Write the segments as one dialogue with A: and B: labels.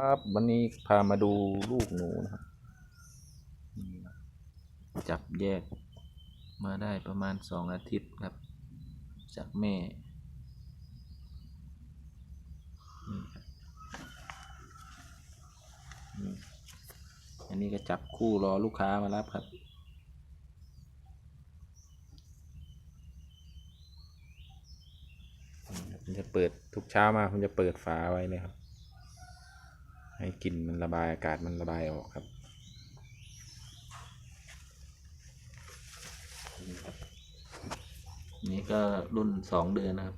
A: ครับวันนี้พามาดูลูกหนูนะครับ จับแยกมาได้ประมาณสองอาทิตย์ครับ จากแม่อันนี้ก็จับคู่รอลูกค้ามารับครับ ผมจะเปิดทุกเช้ามาผมจะเปิดฝาไว้เลยครับ ให้กลิ่นมันระบายอากาศมันระบายออกครับนี่ก็รุ่นสองเดือนนะครับ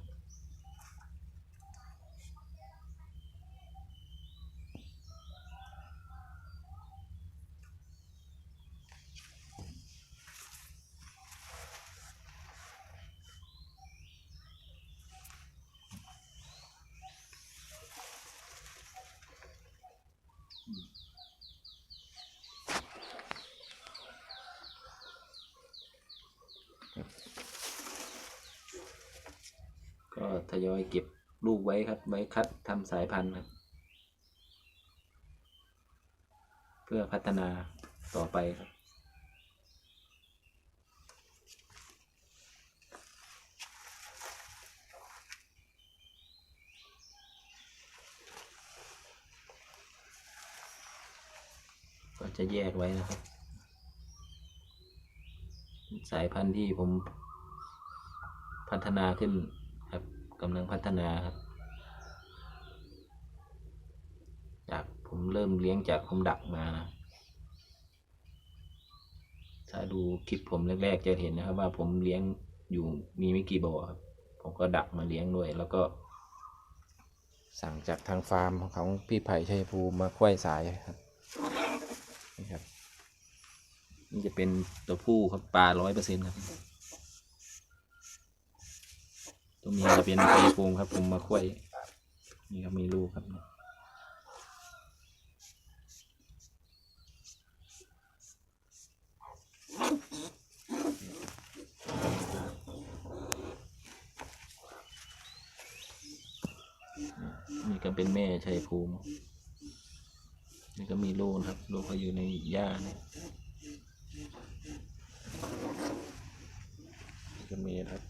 A: ก็ทยอยเก็บลูกไว้ครับ ไว้คัดทำสายพันธุ์ครับ เพื่อพัฒนาต่อไปครับก็จะแยกไว้นะครับ สายพันธุ์ที่ผมพัฒนาขึ้นครับกำลังพัฒนาครับ จากผมเริ่มเลี้ยงจากผมดักมานะถ้าดูคลิปผมแรกๆจะเห็นนะครับว่าผมเลี้ยงอยู่มีไม่กี่บ่อครับผมก็ดักมาเลี้ยงด้วย แล้วก็ สั่งจากทางฟาร์มของพี่ไผ่ชัยภูมิมาควายสายครับนี่ครับ นี่จะเป็นตัวผู้ครับปลาร้อยเปอร์เซ็นต์ครับ ตัวเมียจะเป็นไก่โครงครับ ผมมาควายนี่ครับมีลูกครับนี่ก็เป็นแม่ชัยภูมิ นี่ก็มีลูกครับ ลูกเขาอยู่ในหญ้าเนี่ย นี่ก็มีนะครับ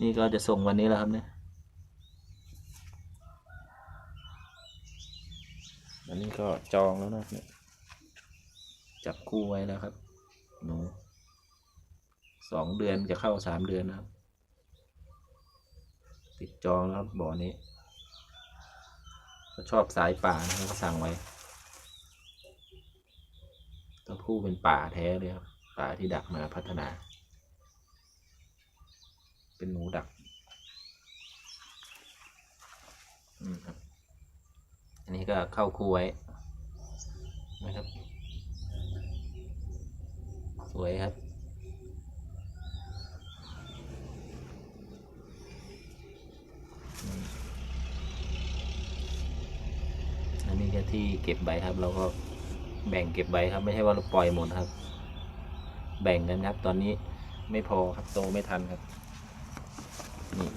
A: นี่ก็จะส่งวันนี้แล้วครับเนี่ยอันนี้ก็จองแล้วนะครับเนี่ยจับคู่ไว้แล้วครับหนูสองเดือนจะเข้าสามเดือนนะครับ ติดจองแล้วครับบ่อนี้ก็ชอบสายป่านะครับก็สั่งไว้ตัวผู้เป็นป่าแท้เลยครับ ป่าที่ดักมาพัฒนา เป็นหนูดักครับอันนี้ก็เข้าคู่ไว้นะครับ สวยครับ อันนี้ก็ที่เก็บใบครับ เราก็แบ่งเก็บใบครับ ไม่ใช่ว่าเราปล่อยหมดครับ แบ่งกันครับ ตอนนี้ไม่พอครับโตไม่ทันครับ นี่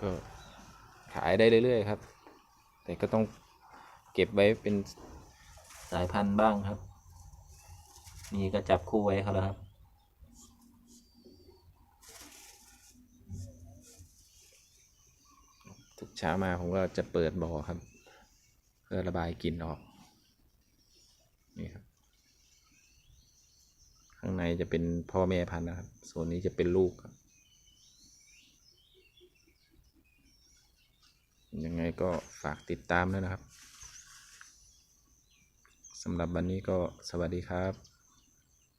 A: ก็ขายได้เรื่อยๆครับ แต่ก็ต้องเก็บไว้เป็นสายพันธุ์บ้างครับ นี่ก็จับคู่ไว้เขาแล้วครับทุกเช้ามาผมก็จะเปิดบ่อครับ พื่อระบายกลิ่นออกนี่ครับข้างในจะเป็นพ่อแม่พันธุ์นะครับ ส่วนนี้จะเป็นลูกครับ ยังไงก็ฝากติดตามด้วยนะครับสำหรับวันนี้ก็สวัสดีครับ